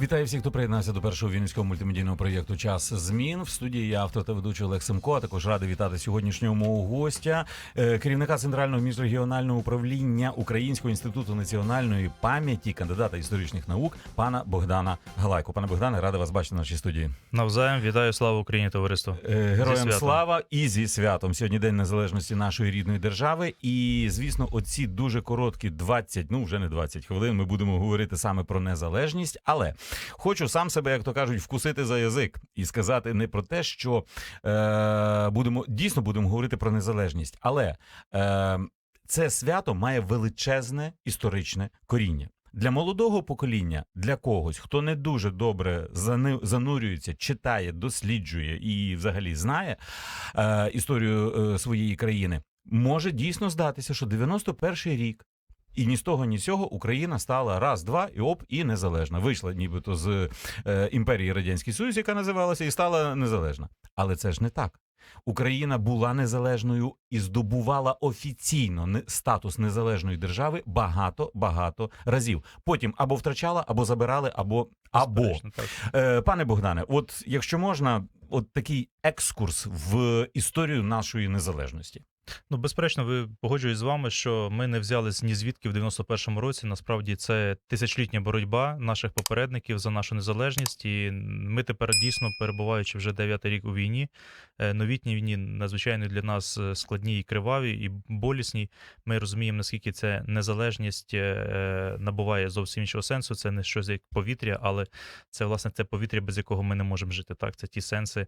Вітаю всіх, хто приєднався до першого вінницького мультимедійного проєкту Час змін в студії. Я автор та ведучий Олег Семко. А також радий вітати сьогоднішнього мого гостя, е, керівника центрального міжрегіонального управління Українського інституту національної пам'яті, кандидата історичних наук, пана Богдана Галайко. Пане Богдане, радий вас бачити в нашій студії. Навзаєм вітаю, слава Україні, товариство. Е, Героям слава і зі святом. Сьогодні день незалежності нашої рідної держави. І звісно, оці дуже короткі 20, ну вже не 20 хвилин. Ми будемо говорити саме про незалежність. Але хочу сам себе, як то кажуть, вкусити за язик і сказати не про те, що е, будемо дійсно будемо говорити про незалежність, але е, це свято має величезне історичне коріння. Для молодого покоління, для когось, хто не дуже добре занурюється, читає, досліджує і взагалі знає е, історію е, своєї країни, може дійсно здатися, що 91-й рік. І ні з того, ні з цього Україна стала раз, два і оп, і незалежна. Вийшла нібито з е, імперії Радянський Союз, яка називалася, і стала незалежна. Але це ж не так. Україна була незалежною і здобувала офіційно статус незалежної держави багато багато разів. Потім або втрачала, або забирали, або або так. Е, пане Богдане, от якщо можна, от такий екскурс в історію нашої незалежності. Ну, безперечно, ви погоджуюсь з вами, що ми не взялись ні звідки в 91-му році. Насправді це тисячолітня боротьба наших попередників за нашу незалежність. І ми тепер дійсно перебуваючи вже дев'ятий рік у війні. е, Новітній війні надзвичайно для нас е, складні і криваві, і болісні. Ми розуміємо, наскільки це незалежність е, набуває зовсім іншого сенсу. Це не щось як повітря, але це власне те повітря, без якого ми не можемо жити. Так, це ті сенси,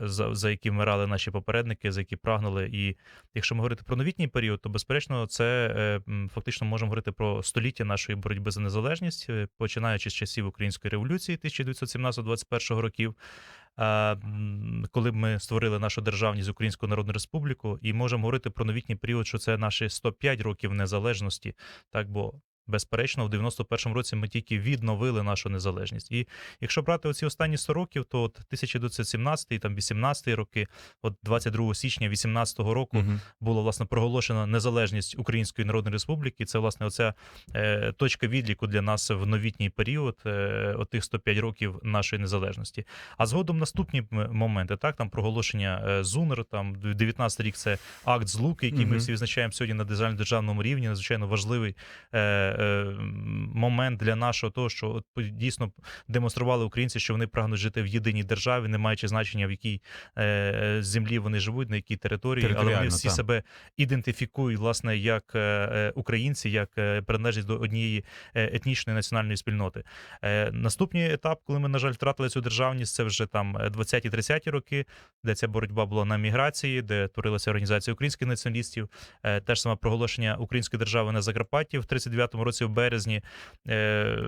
за, за які вмирали наші попередники, за які прагнули. І якщо ми говорити про новітній період, то безперечно це е, фактично можемо говорити про століття нашої боротьби за незалежність, е, починаючи з часів Української революції 1917-21 років. Коли ми створили нашу державність Українську Народну Республіку, і можемо говорити про новітній період, що це наші 105 років незалежності, так бо безперечно, в 91-му році ми тільки відновили нашу незалежність. І якщо брати оці останні 100 років, то от 1917 там 18 роки, от 22 січня 18 року було власне проголошено незалежність Української Народної Республіки. Це власне оця е, точка відліку для нас в новітній період, е, отих 105 років нашої незалежності. А згодом наступні моменти, так там проголошення е, ЗУНР, там 19 рік це акт злуки, який ми всі відзначаємо сьогодні на державному рівні. Надзвичайно важливий е, момент для нашого того, що от дійсно демонстрували українці, що вони прагнуть жити в єдиній державі, не маючи значення в якій е, землі вони живуть, на якій території, але вони всі так. себе ідентифікують власне як е, е, українці, як е, приналежність до однієї е, етнічної національної спільноти. Е, Наступний етап, коли ми, на жаль, втратили цю державність, це вже там 20-30 роки, де ця боротьба була на міграції, де творилася організація українських націоналістів, е, теж саме проголошення української держави на Закарпатті в 39-му році, в березні. Е,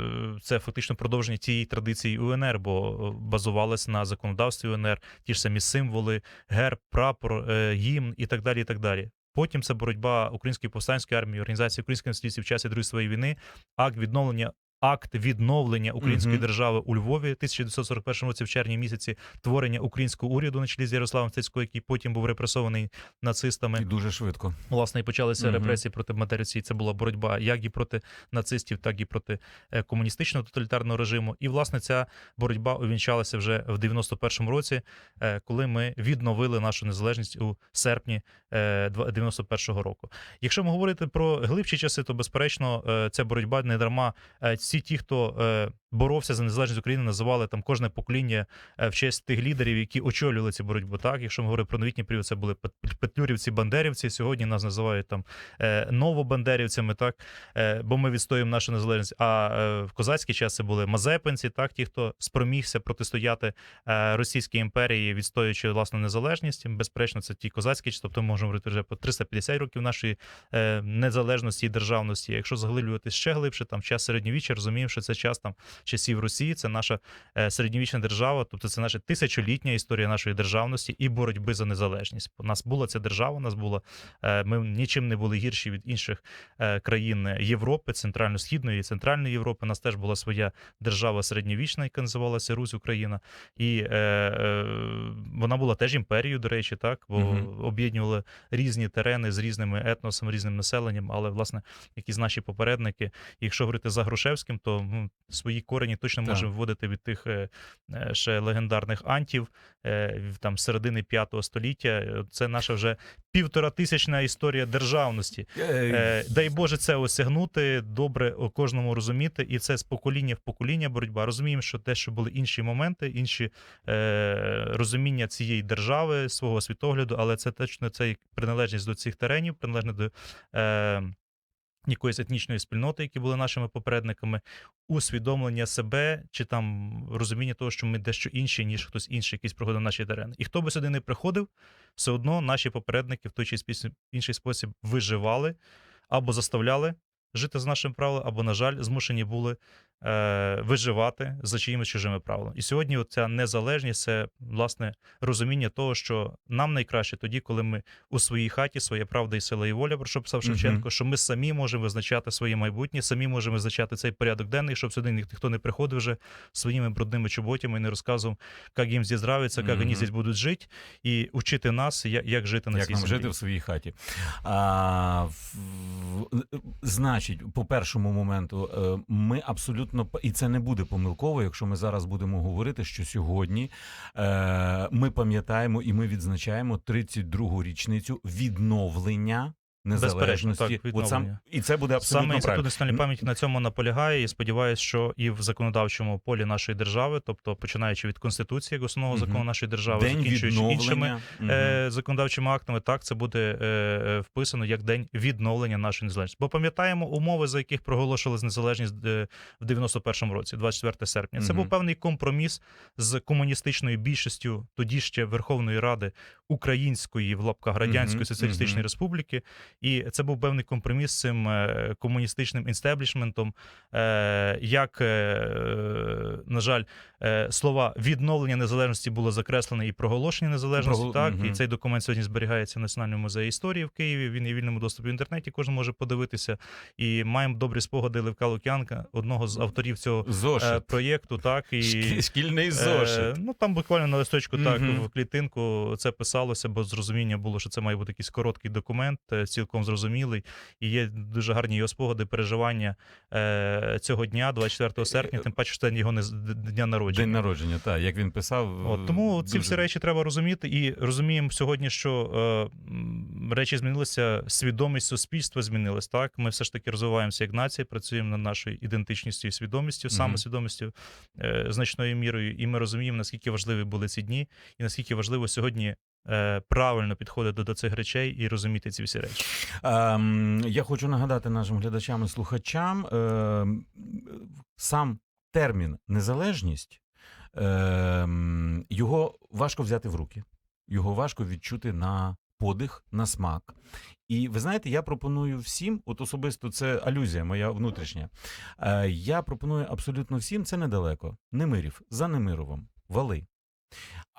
Це фактично продовження тієї традиції УНР, бо базувалося базувалась на законодавстві УНР, ті ж самі символи, герб, прапор, е, гімн і так далі. І так далі. Потім це боротьба Української повстанської армії, організації українських націоналістів в часі Другої світової війни, акт відновлення. Акт відновлення української Мгм. держави у Львові в 1941 році, в червні місяці, творення українського уряду на чолі з Ярославом Стецько, який потім був репресований нацистами І дуже швидко. власне і почалися Мгм. репресії проти материці. Це була боротьба як і проти нацистів, так і проти е, комуністичного тоталітарного режиму. І власне ця боротьба увінчалася вже в 91-му році, е, коли ми відновили нашу незалежність у серпні е, два- 91-го року. Якщо ми говорити про глибші часи, то безперечно е, ця боротьба не дарма. Всі ті, хто е, боровся за незалежність України, називали там кожне покоління е, в честь тих лідерів, які очолювали цю боротьбу. Так, якщо ми говоримо про новітній період, це були пет- петлюрівці, бандерівці. Сьогодні нас називають там е, новобандерівцями, так е, бо ми відстоюємо нашу незалежність. А в козацький час це були мазепинці, так ті, хто спромігся протистояти Російській імперії, відстоюючи власну незалежність. Безперечно, це ті козацькі тобто можемо говорити вже про 350 років нашої незалежності і державності. Якщо заглиблюватись ще глибше, там час середньовіччя, розуміємо, що це час там часів Росії. Це наша е, середньовічна держава, тобто це наша тисячолітня історія нашої державності і боротьби за незалежність. У нас була ця держава, у нас була е, ми нічим не були гірші від інших е, країн Європи, центрально-східної і центральної Європи. У нас теж була своя держава середньовічна, яка називалася Русь Україна, і е, е, вона була теж імперією, до речі, так бо Мгм. об'єднували різні терени з різними етносами, різним населенням. Але власне, якісь наші попередники, якщо говорити за Грушевським, то ну, свої корені точно Так. можемо вводити від тих е, е, ще легендарних антів е, там середини п'ятого століття. Це наша вже півторатисячна історія державності. Дай Боже це осягнути, добре кожному розуміти, і це з покоління в покоління боротьба. Розуміємо, що те, що були інші моменти, інші розуміння цієї держави, свого світогляду, але це точно це приналежність до цих теренів, приналежність до. Якоїсь етнічної спільноти, які були нашими попередниками, усвідомлення себе чи там розуміння того, що ми дещо інші, ніж хтось інший, якийсь приходив на наші терени. І хто би сюди не приходив, все одно наші попередники в той чи інший спосіб виживали або заставляли жити з нашим правилом, або, на жаль, змушені були е, виживати за чиїмись чужими правилами. І сьогодні ця незалежність це власне розуміння того, що нам найкраще тоді, коли ми у своїй хаті, своя правда і сила і воля, про що писав. Шевченко, що ми самі можемо визначати своє майбутнє, самі можемо визначати цей порядок денний, щоб сюди ніхто не приходив вже своїми брудними чоботями і не розказував, як їм нравиться, як вони Мгм. здесь будуть жити, і учити нас, як жити на Як цій нам землі. жити в своїй хаті? А, в- в- значить, по першому моменту, е, ми абсолютно і це не буде помилково, якщо ми зараз будемо говорити, що сьогодні е, ми пам'ятаємо і ми відзначаємо 32-гу річницю відновлення незалежності. так, От сам, і це буде абсолютно Саме інститут правильно. національної пам'яті на цьому наполягає і сподіваюся, що і в законодавчому полі нашої держави, тобто починаючи від конституції як основного Мгм. закону нашої держави, День закінчуючи іншими. Мгм. е, законодавчими актами, так це буде е, е, вписано як день відновлення нашої незалежності. Бо пам'ятаємо умови, за яких проголошували незалежність е, в 91-му році, 24 серпня. Це Мгм. був певний компроміс з комуністичною більшістю тоді ще Верховної Ради Української в лапках Радянської Мгм, Соціалістичної мгм. Республіки, і це був певний компроміс з цим е, комуністичним інстеблішментом. Е, Як, е, на жаль, слова відновлення незалежності було закреслене і проголошення незалежності. Прогол- Так, мгм. і цей документ сьогодні зберігається в Національному музеї історії в Києві. Він є вільному доступі в інтернеті. Кожен може подивитися. І маємо добрі спогади Левка Лук'янка, одного з авторів цього Зошит. проєкту. Так і Шкільний зошит. ну там буквально на листочку, так Мгм. в клітинку це писалося, бо зрозуміння було, що це має бути якийсь короткий документ, е, цілком зрозумілий. І є дуже гарні його спогади, переживання е, цього дня, 24 серпня, тим паче, що це його не дня народження. День народження, так, як він писав. От, тому ці всі речі треба розуміти, і розуміємо сьогодні, що е, речі змінилися, свідомість суспільства змінилась. Так, ми все ж таки розвиваємося як нація, працюємо над нашою ідентичністю і свідомістю, саме Мгм. свідомістю е, значною мірою. І ми розуміємо, наскільки важливі були ці дні, і наскільки важливо сьогодні е, правильно підходити до цих речей і розуміти ці всі речі. Ем, я хочу нагадати нашим глядачам і слухачам ем, сам термін незалежність, ем, його важко взяти в руки, його важко відчути на подих, на смак. І ви знаєте, я пропоную всім, от особисто це алюзія моя внутрішня. Е, я пропоную абсолютно всім, це недалеко. Немирів, за Немировом, вали.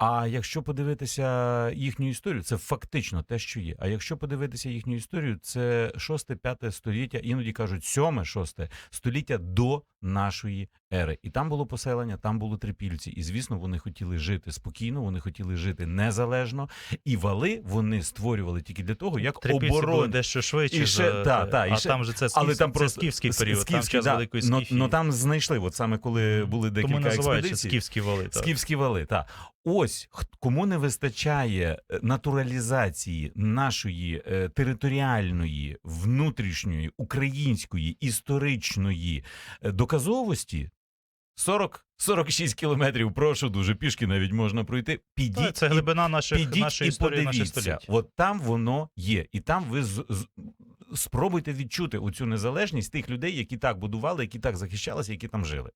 А якщо подивитися їхню історію, це фактично те, що є. А якщо подивитися їхню історію, це 6-5 століття, іноді кажуть 7-6 століття до нашої ери. І там було поселення, там були трипільці. І звісно, вони хотіли жити спокійно, вони хотіли жити незалежно. І вали вони створювали тільки для того, як Трипільці були дещо швидше, І ще- за, та, та, і а ще- там же це, Але там це просто скіфський період, там час да, Великої Скіфії. но там знайшли, от саме коли були декілька Тому експедицій. скіфські вали. Так. Скіфські вали, так. Ось х- кому не вистачає е, натуралізації нашої е, територіальної, внутрішньої, української, історичної е, доказовості. 40, 46 кілометрів, прошу дуже, пішки навіть можна пройти. Підіть, це і, глибина наших, підіть нашої і історії, подивіться. століть. От там воно є. І там ви з, з, спробуйте відчути оцю незалежність тих людей, які так будували, які так захищалися, які там жили.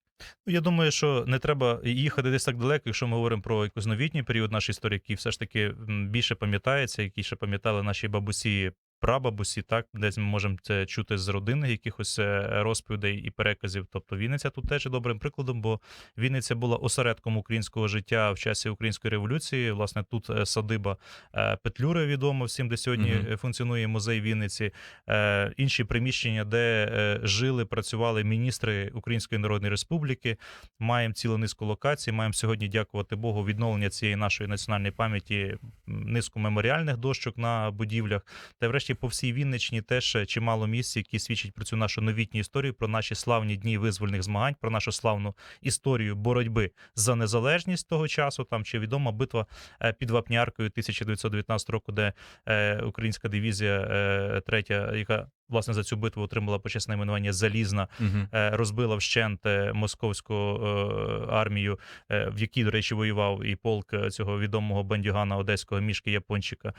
Ну, Я думаю, що не треба їхати десь так далеко, якщо ми говоримо про якийсь новітній період нашої історії, який все ж таки більше пам'ятається, який ще пам'ятали наші бабусі прабабусі, так десь ми можемо це чути з родини якихось е, розповідей і переказів. Тобто Вінниця тут теж є добрим прикладом, бо Вінниця була осередком українського життя в часі української революції. Власне, тут е, садиба е, Петлюри відома всім, де сьогодні е, функціонує музей Вінниці, інші приміщення, де жили, працювали міністри Української Народної Республіки. Маємо цілу низку локацій. Маємо сьогодні, дякувати Богу, відновлення цієї нашої національної пам'яті, низку меморіальних дощок на будівлях. Та й по всій Вінничні теж е, чимало місць, які свідчать про цю нашу новітню історію, про наші славні дні визвольних змагань, про нашу славну історію боротьби за незалежність того часу. Там чи відома битва е, під Вапняркою 1919 року, де е, українська дивізія третя, яка власне за цю битву отримала почесне іменування Залізна, е, розбила вщент е, московську е, армію, в якій, до речі, воював і полк цього відомого бандюгана одеського мішки Япончика.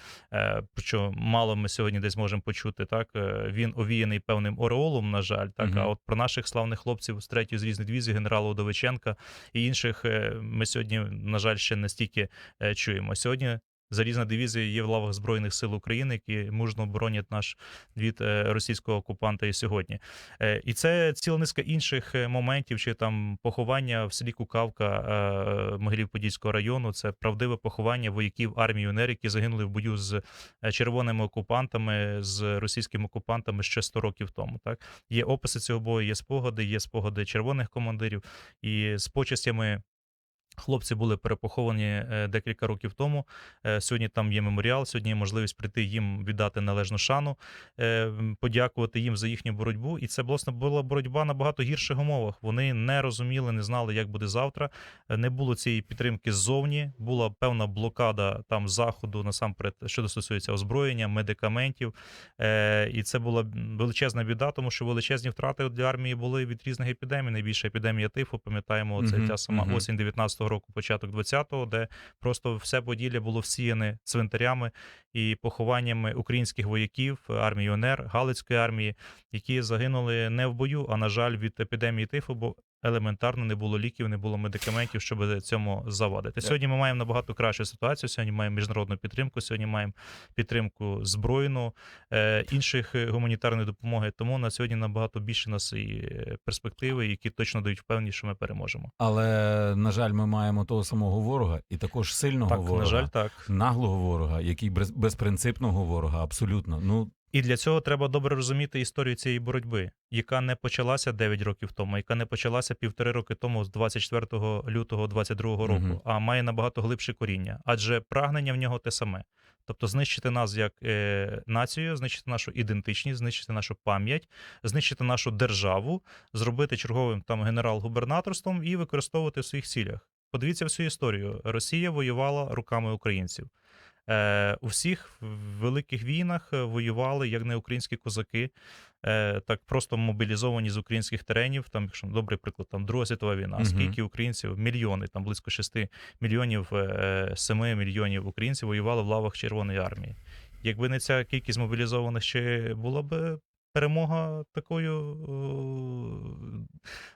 Що мало ми сьогодні десь можемо почути. Так він овіяний певним ореолом, на жаль, так Мгм. а от про наших славних хлопців з третьої зрізної дивізії, генерала Удовиченка і інших ми сьогодні, на жаль, ще не стільки е, чуємо. Сьогодні. Залізна дивізія є в лавах Збройних сил України, які мужно оборонять наш від е, російського окупанта і сьогодні. Е, І це ціла низка інших е, моментів, чи там поховання в селі Кукавка е, Могилів-Подільського району. Це правдиве поховання вояків армії УНР, які загинули в бою з червоними окупантами, з російськими окупантами ще 100 років тому. Так є описи цього бою, є спогади, є спогади червоних командирів і з почестями. Хлопці були перепоховані е, декілька років тому. Е, Сьогодні там є меморіал. Сьогодні є можливість прийти їм віддати належну шану, е, подякувати їм за їхню боротьбу. І це власне була боротьба на багато гірших умовах. Вони не розуміли, не знали, як буде завтра. Не було цієї підтримки ззовні. Була певна блокада там заходу, насамперед, що стосується озброєння, медикаментів. І це була величезна біда, тому що величезні втрати для армії були від різних епідемій. Найбільша епідемія тифу, пам'ятаємо, це Мгм, ця сама мгм. осінь 19-го року, початок 20-го, де просто все Поділля було всіяне цвинтарями і похованнями українських вояків армії ОНР, Галицької армії, які загинули не в бою, а на жаль, від епідемії тифу, бо елементарно не було ліків, не було медикаментів, щоб цьому завадити. Сьогодні ми маємо набагато кращу ситуацію. Сьогодні маємо міжнародну підтримку. Сьогодні маємо підтримку збройну, е, інших гуманітарної допомоги. Тому на сьогодні набагато більше нас і е, перспективи, які точно дають впевненість, що ми переможемо. Але на жаль, ми маємо того самого ворога і також сильного Так, ворога. на жаль, так. Наглого ворога, який без- безпринципного ворога, абсолютно. Ну І для цього треба добре розуміти історію цієї боротьби, яка не почалася 9 років тому, яка не почалася півтори роки тому, з 24 лютого 22 року, Мгм. а має набагато глибше коріння. Адже прагнення в нього те саме. Тобто знищити нас як е, націю, знищити нашу ідентичність, знищити нашу пам'ять, знищити нашу державу, зробити черговим там генерал-губернаторством і використовувати в своїх цілях. Подивіться всю історію. Росія воювала руками українців. Е, у всіх великих війнах е, воювали як не українські козаки, е, так просто мобілізовані з українських теренів. Там, якщо добрий приклад, там Друга світова війна. угу. Скільки українців? Мільйони, там близько 6 мільйонів, е, 7 мільйонів українців воювали в лавах Червоної армії. Якби не ця кількість мобілізованих, ще була б перемога такою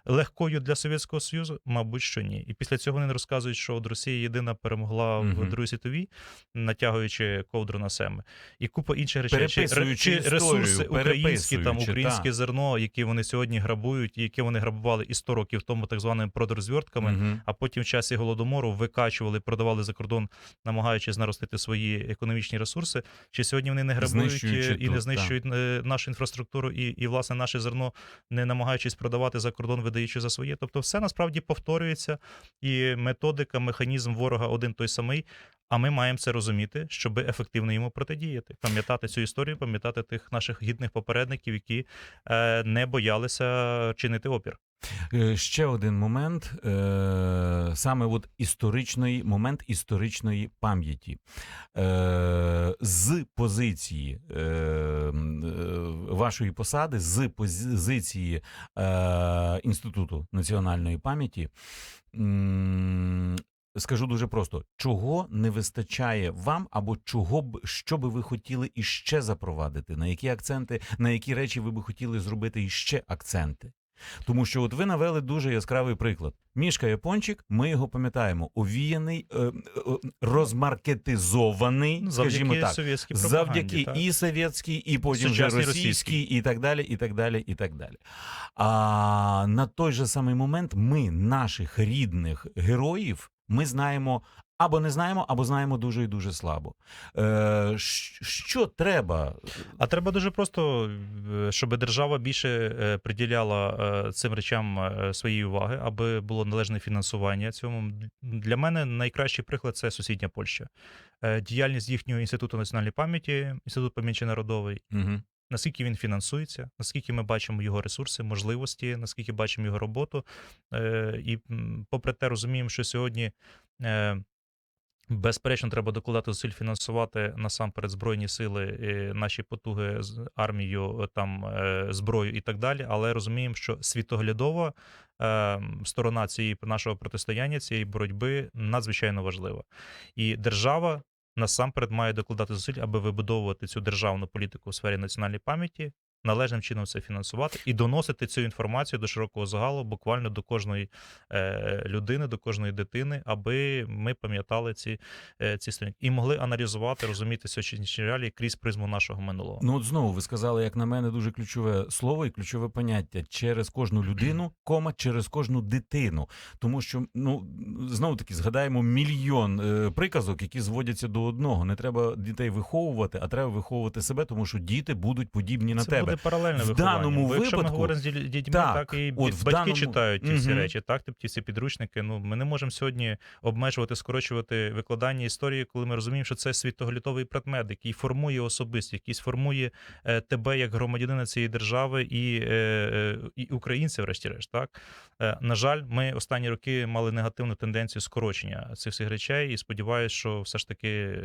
е, легкою для Совєтського Союзу? Мабуть, що ні. І після цього вони розказують, що от Росія єдина перемогла Мгм. в Другій світовій, натягуючи ковдру на себе. І купа інших речей. Чи, чи ресурси українські, там українське та. зерно, які вони сьогодні грабують, і яке вони грабували і 100 років тому так званими продорозвертками, мгм. а потім в часі голодомору викачували, продавали за кордон, намагаючись наростити свої економічні ресурси. Чи сьогодні вони не грабують Знищуючи е, і не знищують е, нашу інфраструктуру, і, і власне наше зерно, не намагаючись продавати за кордон, видаючи за своє. Тобто, все насправді повторюється, і методика, механізм ворога один той самий. А ми маємо це розуміти, щоб ефективно йому протидіяти, пам'ятати цю історію, пам'ятати тих наших гідних попередників, які е, не боялися чинити опір. Е, Ще один момент, е, саме от історичної момент історичної пам'яті. Е, З позиції вашої посади, з позиції Інституту національної пам'яті. Скажу дуже просто, чого не вистачає вам, або чого б що би ви хотіли іще запровадити, на які акценти, на які речі ви би хотіли зробити іще акценти? Тому що от ви навели дуже яскравий приклад. Мішка Япончик, ми його пам'ятаємо, овіяний, е, е, розмаркетизований, Ну, скажімо так. Завдяки так. і совєтській, і потім вже російській. і так далі, і так далі, і так далі. А на той же самий момент ми наших рідних героїв ми знаємо або не знаємо, або знаємо дуже і дуже слабо. Е, що треба? А треба дуже просто, е, щоб держава більше е, приділяла е, цим речам своєї уваги, аби було належне фінансування цьому. Для мене найкращий приклад це сусідня Польща. Діяльність їхнього інституту національної пам'яті, інститут пам'яті народової. Угу. Наскільки він фінансується, наскільки ми бачимо його ресурси, можливості, наскільки бачимо його роботу. І попри те, розуміємо, що сьогодні. Безперечно, треба докладати зусиль фінансувати насамперед збройні сили, е, наші потуги з армією, е, там е, зброю і так далі. Але розуміємо, що світоглядова сторона цієї нашого протистояння, цієї боротьби надзвичайно важлива. І держава насамперед має докладати зусиль, аби вибудовувати цю державну політику у сфері національної пам'яті, належним чином це фінансувати і доносити цю інформацію до широкого загалу, буквально до кожної е, людини, до кожної дитини, аби ми пам'ятали ці, е, ці сторінки і могли аналізувати, розуміти сьогоднішні реалії крізь призму нашого минулого. Ну от знову ви сказали, як на мене, дуже ключове слово і ключове поняття через кожну людину, кома через кожну дитину. Тому що ну знову таки згадаємо мільйон е, приказок, які зводяться до одного. Не треба дітей виховувати, а треба виховувати себе, тому що діти будуть подібні на це тебе. Буде паралельне В даному Бо якщо ми говоримо з дітьми, Так, так, і от батьки даному- читають ті всі Мгм. речі, так, ті всі підручники. Ну ми не можемо сьогодні обмежувати, скорочувати викладання історії, коли ми розуміємо, що це світоглядовий предмет, який формує особистість, який формує е, тебе як громадянина цієї держави і, е, е, і українця, врешті-решт. Так е, на жаль, ми останні роки мали негативну тенденцію скорочення цих всіх речей, і сподіваюся, що все ж таки е,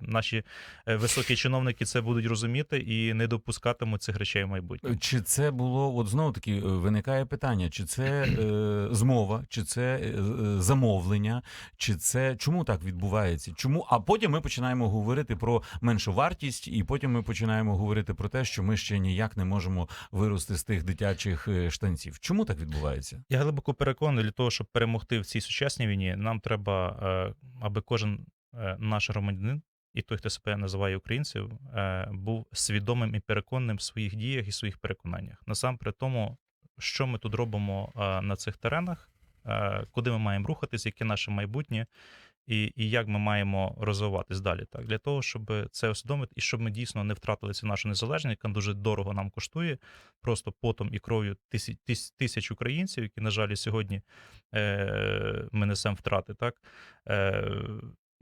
наші е, високі чиновники це будуть розуміти і не допускатимуть цих речей в майбутньому. Чи це було от знову таки е, виникає питання, чи це е, змова, чи це е, е, замовлення, чи це чому так відбувається? Чому? А потім ми починаємо говорити про меншу вартість, і потім ми починаємо говорити про те, що ми ще ніяк не можемо вирости з тих дитячих е, штанців. Чому так відбувається? Я глибоко переконаний, для того, щоб перемогти в цій сучасній війні, нам треба, е, аби кожен е, наш громадянин і той, хто себе називає українцем, е, був свідомим і переконаним в своїх діях і своїх переконаннях. Насамперед тому, що ми тут робимо е, на цих теренах, е, куди ми маємо рухатись, яке наше майбутнє. І, і як ми маємо розвиватись далі, так для того, щоб це усвідомити, і щоб ми дійсно не втратили цю нашу незалежність, яка дуже дорого нам коштує, просто потом і кров'ю тисяч, тисяч, українців, які, на жаль, сьогодні е, ми несемо втрати, так е,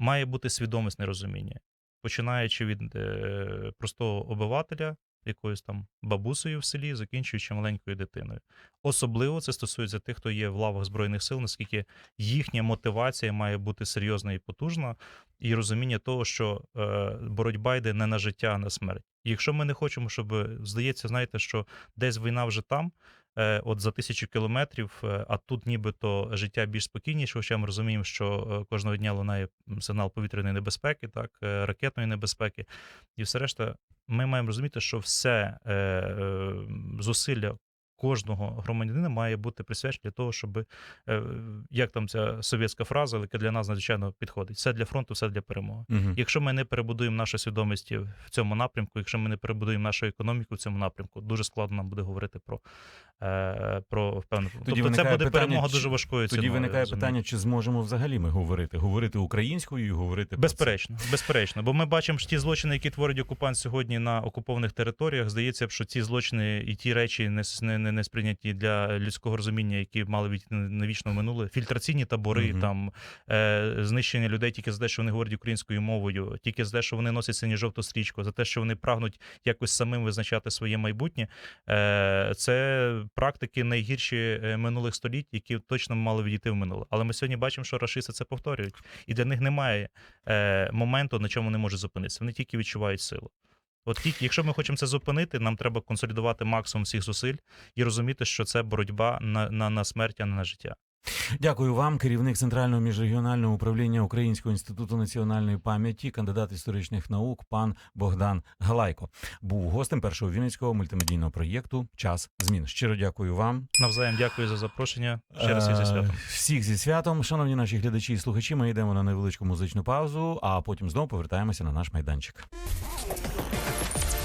має бути свідомість нерозуміння, починаючи від е, простого обивателя, якоюсь там бабусею в селі, закінчуючи маленькою дитиною. Особливо це стосується тих, хто є в лавах збройних сил, наскільки їхня мотивація має бути серйозна і потужна, і розуміння того, що е, боротьба йде не на життя, а на смерть. І якщо ми не хочемо, щоб здається, знаєте, що десь війна вже там, от за тисячу кілометрів, е, а тут нібито життя більш спокійніше, хоча ми розуміємо, що е, кожного дня лунає сигнал повітряної небезпеки, так, е, ракетної небезпеки, і все решта, ми маємо розуміти, що все е, е, зусилля. Кожного громадянина має бути присвячено для того, щоб е, як там ця совєтська фраза, яка для нас надзвичайно підходить. Все для фронту, все для перемоги. Угу. Якщо ми не перебудуємо нашу свідомість в цьому напрямку, якщо ми не перебудуємо нашу економіку в цьому напрямку, дуже складно нам буде говорити про, е, про певну. Тобто це буде питання, перемога чи- дуже важкою Тоді ціною. виникає розумієте? питання, чи зможемо взагалі ми говорити, говорити українською і говорити про це? Безперечно, безперечно. Бо ми бачимо що ті злочини, які творить окупант сьогодні на окупованих територіях. Здається, що ці злочини і ті речі не, не, не, не сприйняті для людського розуміння, які мали від на вічно минуле. Фільтраційні табори, Мгм. там е, знищення людей тільки за те, що вони говорять українською мовою, тільки за те, що вони носять синю жовту стрічку, за те, що вони прагнуть якось самим визначати своє майбутнє. Е, це практики найгірші е, минулих століть, які точно мали відійти в минуле. Але ми сьогодні бачимо, що рашисти це повторюють, і для них немає е, моменту, на чому вони можуть зупинитися. Вони тільки відчувають силу. От тільки, якщо ми хочемо це зупинити, нам треба консолідувати максимум всіх зусиль і розуміти, що це боротьба на, на, на смерть, а не на життя. Дякую вам, керівник Центрального міжрегіонального управління Українського інституту національної пам'яті, кандидат історичних наук, пан Богдан Галайко. Був гостем першого вінницького мультимедійного проєкту Час змін. Щиро дякую вам. Навзаєм дякую за запрошення. Ще раз всіх зі святом. Е, Всіх зі святом. Шановні наші глядачі і слухачі, ми йдемо на невеличку музичну паузу, а потім знову повертаємося на наш майданчик.